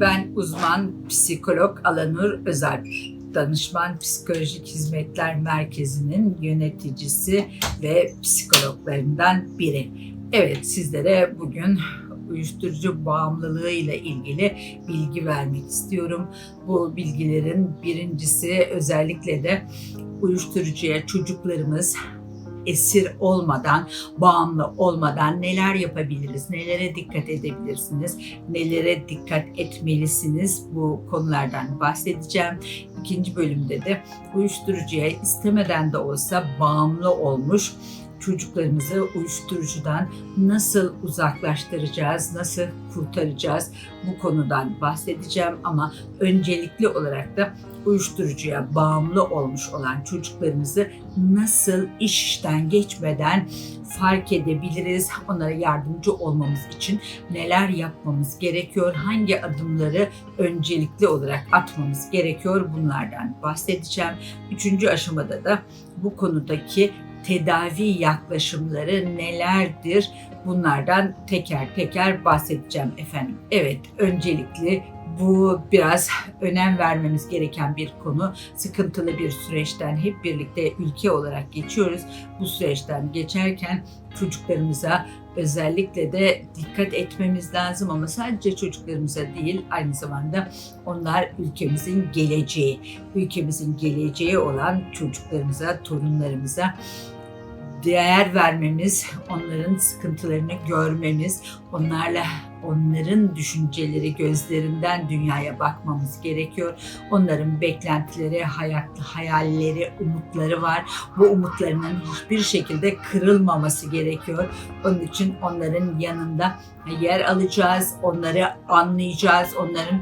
Ben uzman psikolog Alanur Özalp. Danışman Psikolojik Hizmetler Merkezi'nin yöneticisi ve psikologlarından biri. Evet sizlere bugün uyuşturucu bağımlılığı ile ilgili bilgi vermek istiyorum. Bu bilgilerin birincisi özellikle de uyuşturucuya çocuklarımız esir olmadan, bağımlı olmadan neler yapabiliriz, nelere dikkat edebilirsiniz, nelere dikkat etmelisiniz bu konulardan bahsedeceğim. İkinci bölümde de uyuşturucuya istemeden de olsa bağımlı olmuş çocuklarımızı uyuşturucudan nasıl uzaklaştıracağız, nasıl kurtaracağız bu konudan bahsedeceğim ama öncelikli olarak da uyuşturucuya bağımlı olmuş olan çocuklarımızı nasıl işten geçmeden fark edebiliriz? Onlara yardımcı olmamız için neler yapmamız gerekiyor? Hangi adımları öncelikli olarak atmamız gerekiyor? Bunlardan bahsedeceğim. Üçüncü aşamada da bu konudaki tedavi yaklaşımları nelerdir? Bunlardan teker teker bahsedeceğim efendim. Evet, öncelikli bu biraz önem vermemiz gereken bir konu. Sıkıntılı bir süreçten hep birlikte ülke olarak geçiyoruz. Bu süreçten geçerken çocuklarımıza özellikle de dikkat etmemiz lazım ama sadece çocuklarımıza değil aynı zamanda onlar ülkemizin geleceği. Ülkemizin geleceği olan çocuklarımıza, torunlarımıza değer vermemiz, onların sıkıntılarını görmemiz, onlarla onların düşünceleri gözlerinden dünyaya bakmamız gerekiyor. Onların beklentileri, hayat, hayalleri, umutları var. Bu umutlarının hiçbir şekilde kırılmaması gerekiyor. Onun için onların yanında yer alacağız, onları anlayacağız, onların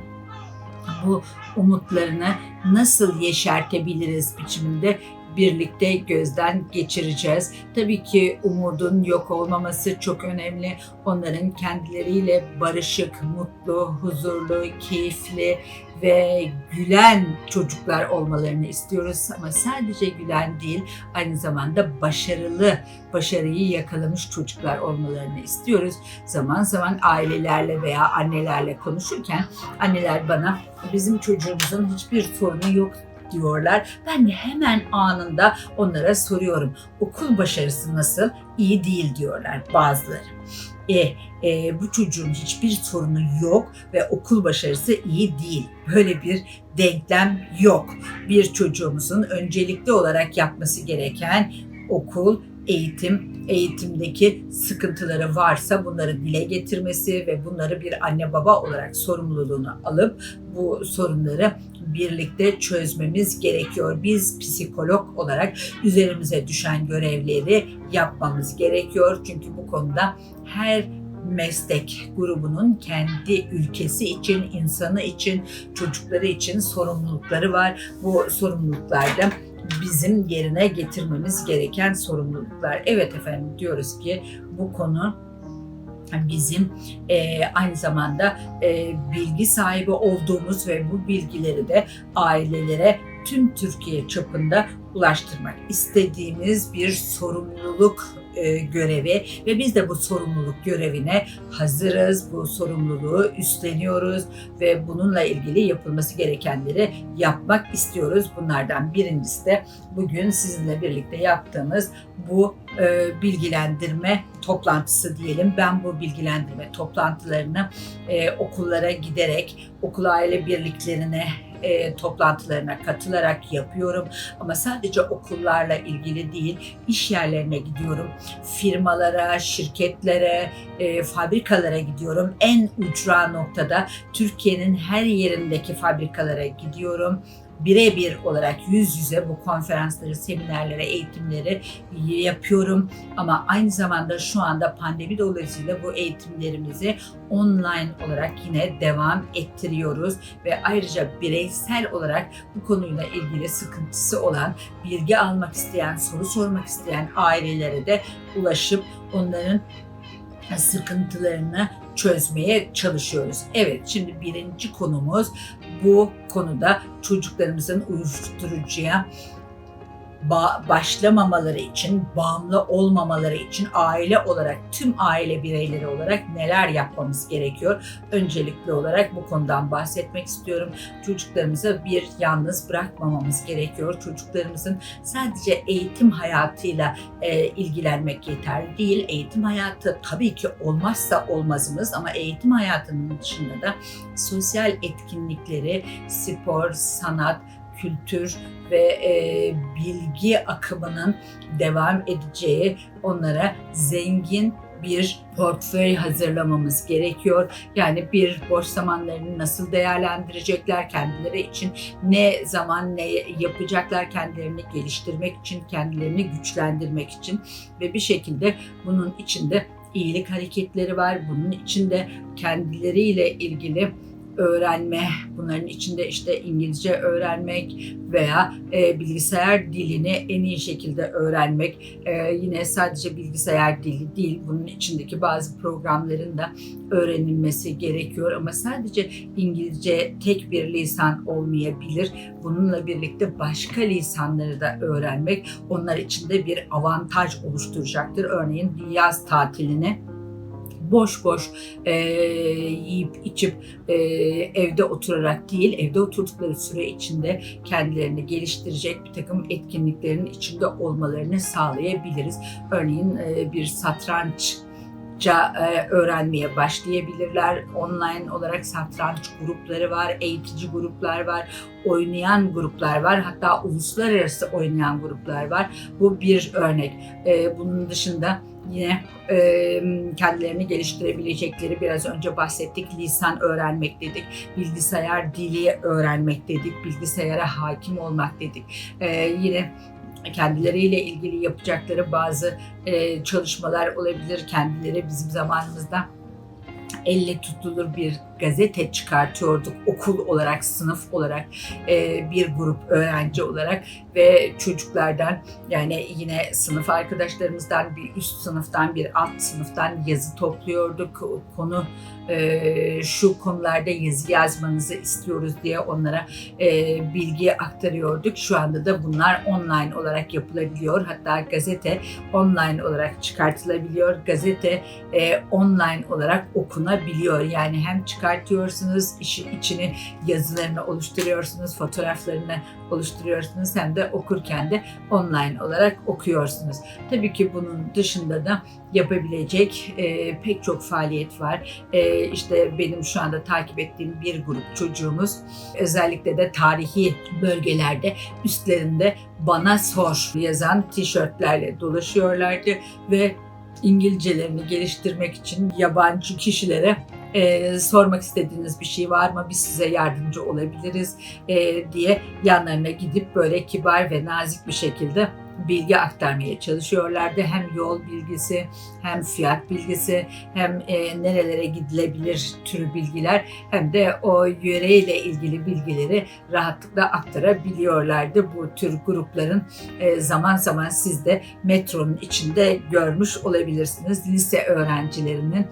bu umutlarını nasıl yeşertebiliriz biçiminde birlikte gözden geçireceğiz. Tabii ki umudun yok olmaması çok önemli. Onların kendileriyle barışık, mutlu, huzurlu, keyifli ve gülen çocuklar olmalarını istiyoruz ama sadece gülen değil aynı zamanda başarılı, başarıyı yakalamış çocuklar olmalarını istiyoruz. Zaman zaman ailelerle veya annelerle konuşurken anneler bana bizim çocuğumuzun hiçbir sorunu yok diyorlar. Ben de hemen anında onlara soruyorum. Okul başarısı nasıl? İyi değil diyorlar bazıları. E, e, bu çocuğun hiçbir sorunu yok ve okul başarısı iyi değil. Böyle bir denklem yok. Bir çocuğumuzun öncelikli olarak yapması gereken okul, eğitim, eğitimdeki sıkıntıları varsa bunları dile getirmesi ve bunları bir anne baba olarak sorumluluğunu alıp bu sorunları birlikte çözmemiz gerekiyor. Biz psikolog olarak üzerimize düşen görevleri yapmamız gerekiyor. Çünkü bu konuda her meslek grubunun kendi ülkesi için, insanı için, çocukları için sorumlulukları var. Bu sorumluluklarda bizim yerine getirmemiz gereken sorumluluklar. Evet efendim diyoruz ki bu konu bizim e, aynı zamanda e, bilgi sahibi olduğumuz ve bu bilgileri de ailelere tüm Türkiye çapında ulaştırmak istediğimiz bir sorumluluk e, görevi ve biz de bu sorumluluk görevine hazırız. Bu sorumluluğu üstleniyoruz ve bununla ilgili yapılması gerekenleri yapmak istiyoruz. Bunlardan birincisi de bugün sizinle birlikte yaptığımız bu e, bilgilendirme toplantısı diyelim. Ben bu bilgilendirme toplantılarını e, okullara giderek okul aile birliklerine e, toplantılarına katılarak yapıyorum. Ama sadece okullarla ilgili değil, iş yerlerine gidiyorum. Firmalara, şirketlere, e, fabrikalara gidiyorum. En ucra noktada Türkiye'nin her yerindeki fabrikalara gidiyorum birebir olarak yüz yüze bu konferansları, seminerlere, eğitimleri yapıyorum. Ama aynı zamanda şu anda pandemi dolayısıyla bu eğitimlerimizi online olarak yine devam ettiriyoruz ve ayrıca bireysel olarak bu konuyla ilgili sıkıntısı olan, bilgi almak isteyen, soru sormak isteyen ailelere de ulaşıp onların sıkıntılarını çözmeye çalışıyoruz. Evet şimdi birinci konumuz bu konuda çocuklarımızın uyuşturucuya ba- başlamamaları için, bağımlı olmamaları için aile olarak, tüm aile bireyleri olarak neler yapmamız gerekiyor? Öncelikli olarak bu konudan bahsetmek istiyorum. Çocuklarımızı bir yalnız bırakmamamız gerekiyor. Çocuklarımızın sadece eğitim hayatıyla e, ilgilenmek yeterli değil. Eğitim hayatı tabii ki olmazsa olmazımız ama eğitim hayatının dışında da sosyal etkinlikleri, spor, sanat, kültür ve e, bilgi akımının devam edeceği onlara zengin bir portföy hazırlamamız gerekiyor. Yani bir boş zamanlarını nasıl değerlendirecekler kendileri için, ne zaman ne yapacaklar kendilerini geliştirmek için, kendilerini güçlendirmek için ve bir şekilde bunun içinde iyilik hareketleri var. Bunun içinde kendileriyle ilgili öğrenme, bunların içinde işte İngilizce öğrenmek veya e, bilgisayar dilini en iyi şekilde öğrenmek. E, yine sadece bilgisayar dili değil, bunun içindeki bazı programların da öğrenilmesi gerekiyor. Ama sadece İngilizce tek bir lisan olmayabilir. Bununla birlikte başka lisanları da öğrenmek onlar için de bir avantaj oluşturacaktır. Örneğin yaz tatiline boş boş e, yiyip içip e, evde oturarak değil, evde oturdukları süre içinde kendilerini geliştirecek bir takım etkinliklerin içinde olmalarını sağlayabiliriz. Örneğin e, bir satranç e, öğrenmeye başlayabilirler. Online olarak satranç grupları var, eğitici gruplar var, oynayan gruplar var. Hatta uluslararası oynayan gruplar var. Bu bir örnek. E, bunun dışında yine e, kendilerini geliştirebilecekleri biraz önce bahsettik lisan öğrenmek dedik, bilgisayar dili öğrenmek dedik, bilgisayara hakim olmak dedik. E, yine kendileriyle ilgili yapacakları bazı e, çalışmalar olabilir. Kendileri bizim zamanımızda elle tutulur bir gazete çıkartıyorduk okul olarak, sınıf olarak, e, bir grup öğrenci olarak ve çocuklardan yani yine sınıf arkadaşlarımızdan bir üst sınıftan bir alt sınıftan yazı topluyorduk. Konu e, şu konularda yazı yazmanızı istiyoruz diye onlara e, bilgi aktarıyorduk. Şu anda da bunlar online olarak yapılabiliyor. Hatta gazete online olarak çıkartılabiliyor. Gazete e, online olarak okunabiliyor. Yani hem çıkar çıkartıyorsunuz, işin içini yazılarını oluşturuyorsunuz, fotoğraflarını oluşturuyorsunuz hem de okurken de online olarak okuyorsunuz. Tabii ki bunun dışında da yapabilecek e, pek çok faaliyet var. E, işte benim şu anda takip ettiğim bir grup çocuğumuz özellikle de tarihi bölgelerde üstlerinde bana sor yazan tişörtlerle dolaşıyorlardı ve İngilizcelerini geliştirmek için yabancı kişilere e, sormak istediğiniz bir şey var mı? Biz size yardımcı olabiliriz e, diye yanlarına gidip böyle kibar ve nazik bir şekilde bilgi aktarmaya çalışıyorlardı. Hem yol bilgisi, hem fiyat bilgisi, hem e, nerelere gidilebilir türü bilgiler, hem de o yöreyle ilgili bilgileri rahatlıkla aktarabiliyorlardı. Bu tür grupların e, zaman zaman siz de metronun içinde görmüş olabilirsiniz. Lise öğrencilerinin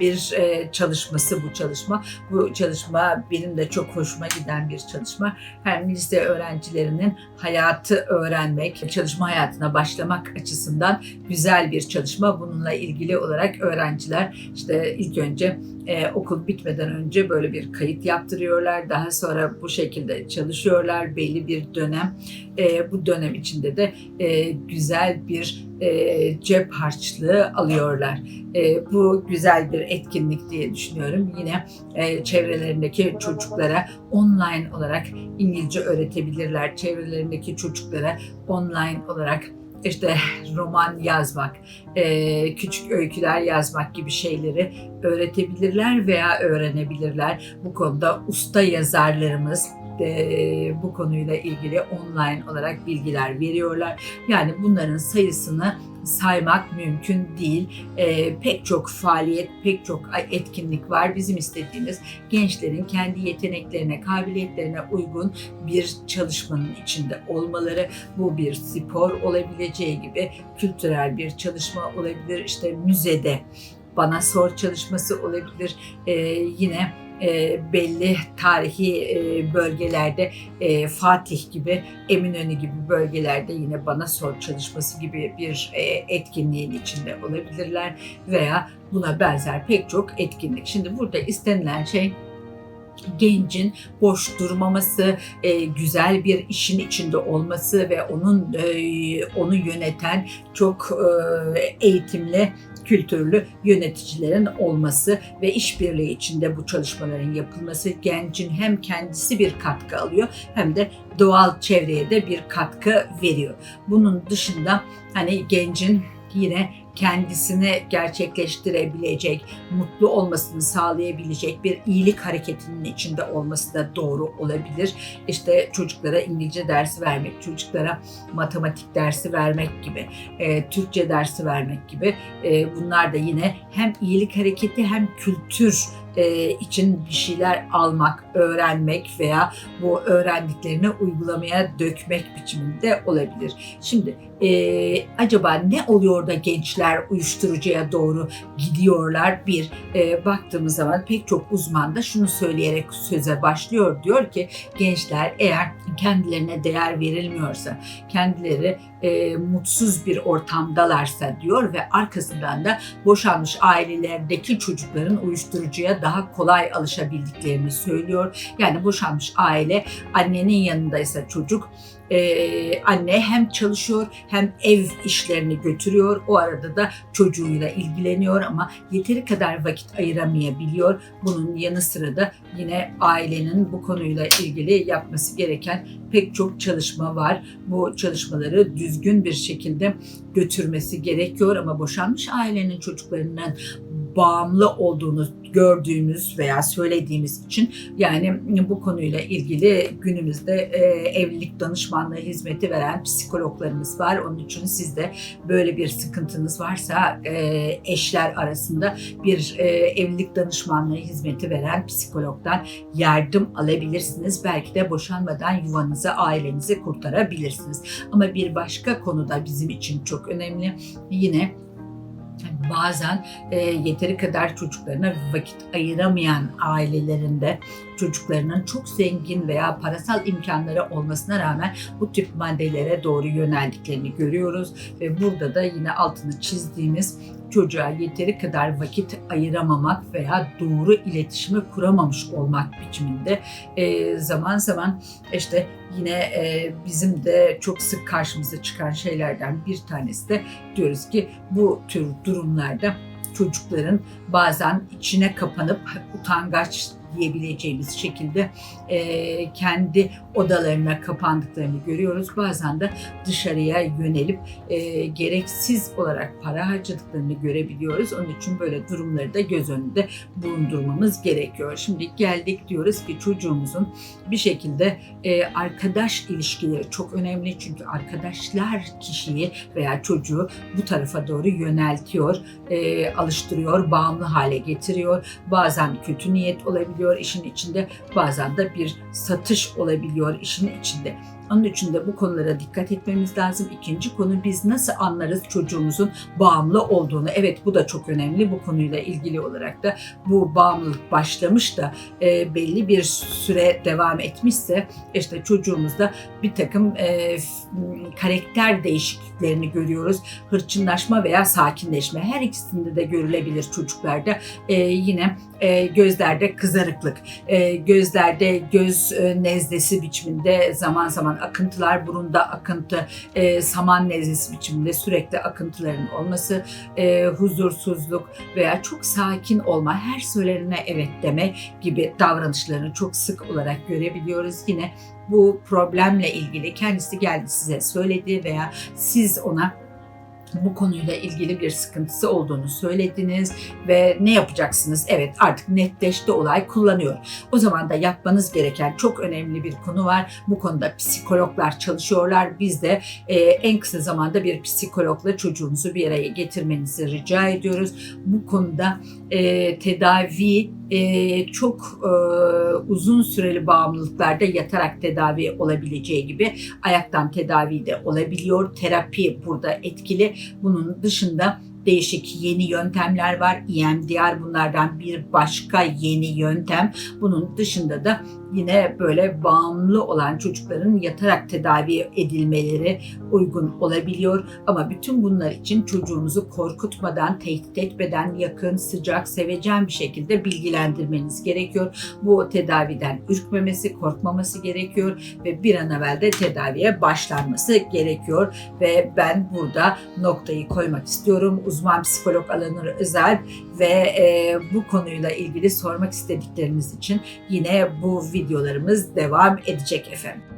bir e, çalışması bu çalışma. Bu çalışma benim de çok hoşuma giden bir çalışma. Hem lise öğrencilerinin hayatı öğrenmek, çalışma hayatına başlamak açısından güzel bir çalışma. Bununla ilgili olarak öğrenciler işte ilk önce e, okul bitmeden önce böyle bir kayıt yaptırıyorlar. Daha sonra bu şekilde çalışıyorlar belli bir dönem. E, bu dönem içinde de e, güzel bir e, cep harçlığı alıyorlar. E, bu güzel bir etkinlik diye düşünüyorum. Yine e, çevrelerindeki çocuklara online olarak İngilizce öğretebilirler. Çevrelerindeki çocuklara online olarak işte roman yazmak, e, küçük öyküler yazmak gibi şeyleri öğretebilirler veya öğrenebilirler. Bu konuda usta yazarlarımız e, bu konuyla ilgili online olarak bilgiler veriyorlar. Yani bunların sayısını saymak mümkün değil. E, pek çok faaliyet, pek çok etkinlik var. Bizim istediğimiz gençlerin kendi yeteneklerine, kabiliyetlerine uygun bir çalışmanın içinde olmaları. Bu bir spor olabileceği gibi kültürel bir çalışma olabilir. İşte müzede bana sor çalışması olabilir. E, yine e, belli tarihi e, bölgelerde e, Fatih gibi, Eminönü gibi bölgelerde yine bana sor çalışması gibi bir e, etkinliğin içinde olabilirler veya buna benzer pek çok etkinlik. Şimdi burada istenilen şey gencin boş durmaması, e, güzel bir işin içinde olması ve onun e, onu yöneten çok e, eğitimli kültürlü yöneticilerin olması ve işbirliği içinde bu çalışmaların yapılması gencin hem kendisi bir katkı alıyor hem de doğal çevreye de bir katkı veriyor. Bunun dışında hani gencin yine kendisini gerçekleştirebilecek, mutlu olmasını sağlayabilecek bir iyilik hareketinin içinde olması da doğru olabilir. İşte çocuklara İngilizce dersi vermek, çocuklara matematik dersi vermek gibi, e, Türkçe dersi vermek gibi e, bunlar da yine hem iyilik hareketi hem kültür e, için bir şeyler almak, öğrenmek veya bu öğrendiklerini uygulamaya dökmek biçiminde olabilir. Şimdi e, acaba ne oluyor da gençler uyuşturucuya doğru gidiyorlar? Bir, e, baktığımız zaman pek çok uzman da şunu söyleyerek söze başlıyor. Diyor ki gençler eğer kendilerine değer verilmiyorsa, kendileri e, mutsuz bir ortamdalarsa diyor ve arkasından da boşanmış ailelerdeki çocukların uyuşturucuya daha kolay alışabildiklerini söylüyor. Yani boşanmış aile annenin yanındaysa çocuk ee, anne hem çalışıyor hem ev işlerini götürüyor. O arada da çocuğuyla ilgileniyor ama yeteri kadar vakit ayıramayabiliyor. Bunun yanı sıra da yine ailenin bu konuyla ilgili yapması gereken pek çok çalışma var. Bu çalışmaları düzgün bir şekilde götürmesi gerekiyor ama boşanmış ailenin çocuklarının bağımlı olduğunu gördüğümüz veya söylediğimiz için yani bu konuyla ilgili günümüzde e, evlilik danışmanlığı hizmeti veren psikologlarımız var. Onun için sizde böyle bir sıkıntınız varsa e, eşler arasında bir e, evlilik danışmanlığı hizmeti veren psikologdan yardım alabilirsiniz. Belki de boşanmadan yuvanızı, ailenizi kurtarabilirsiniz. Ama bir başka konuda bizim için çok önemli. Yine bazen e, yeteri kadar çocuklarına vakit ayıramayan ailelerinde çocuklarının çok zengin veya parasal imkanları olmasına rağmen bu tip maddelere doğru yöneldiklerini görüyoruz. Ve burada da yine altını çizdiğimiz çocuğa yeteri kadar vakit ayıramamak veya doğru iletişimi kuramamış olmak biçiminde e, zaman zaman işte yine e, bizim de çok sık karşımıza çıkan şeylerden bir tanesi de diyoruz ki bu tür durumlarda çocukların bazen içine kapanıp utangaç diyebileceğimiz şekilde e, kendi odalarına kapandıklarını görüyoruz. Bazen de dışarıya yönelip e, gereksiz olarak para harcadıklarını görebiliyoruz. Onun için böyle durumları da göz önünde bulundurmamız gerekiyor. Şimdi geldik diyoruz ki çocuğumuzun bir şekilde e, arkadaş ilişkileri çok önemli. Çünkü arkadaşlar kişiyi veya çocuğu bu tarafa doğru yöneltiyor, e, alıştırıyor, bağımlı hale getiriyor. Bazen kötü niyet olabiliyor işin içinde, bazen de bir satış olabiliyor işin içinde. Onun için de bu konulara dikkat etmemiz lazım. İkinci konu biz nasıl anlarız çocuğumuzun bağımlı olduğunu. Evet bu da çok önemli bu konuyla ilgili olarak da bu bağımlılık başlamış da e, belli bir süre devam etmişse işte çocuğumuzda bir takım e, karakter değişikliklerini görüyoruz. Hırçınlaşma veya sakinleşme her ikisinde de görülebilir çocuklarda. E, yine e, gözlerde kızarıklık, e, gözlerde göz e, nezlesi biçiminde zaman zaman akıntılar, burunda akıntı, e, saman nezlesi biçiminde sürekli akıntıların olması, e, huzursuzluk veya çok sakin olma, her söylenene evet deme gibi davranışlarını çok sık olarak görebiliyoruz. Yine bu problemle ilgili kendisi geldi size söyledi veya siz ona bu konuyla ilgili bir sıkıntısı olduğunu söylediniz ve ne yapacaksınız? Evet artık netleşti olay kullanıyor. O zaman da yapmanız gereken çok önemli bir konu var. Bu konuda psikologlar çalışıyorlar. Biz de e, en kısa zamanda bir psikologla çocuğunuzu bir araya getirmenizi rica ediyoruz. Bu konuda e, tedavi e, çok e, uzun süreli bağımlılıklarda yatarak tedavi olabileceği gibi ayaktan tedavi de olabiliyor. Terapi burada etkili. Bunun dışında değişik yeni yöntemler var. EMDR bunlardan bir başka yeni yöntem. Bunun dışında da yine böyle bağımlı olan çocukların yatarak tedavi edilmeleri uygun olabiliyor. Ama bütün bunlar için çocuğunuzu korkutmadan, tehdit etmeden yakın, sıcak, sevecen bir şekilde bilgilendirmeniz gerekiyor. Bu tedaviden ürkmemesi, korkmaması gerekiyor ve bir an evvel de tedaviye başlanması gerekiyor. Ve ben burada noktayı koymak istiyorum. Uzman psikolog Alanur Özel ve e, bu konuyla ilgili sormak istedikleriniz için yine bu videolarımız devam edecek efendim.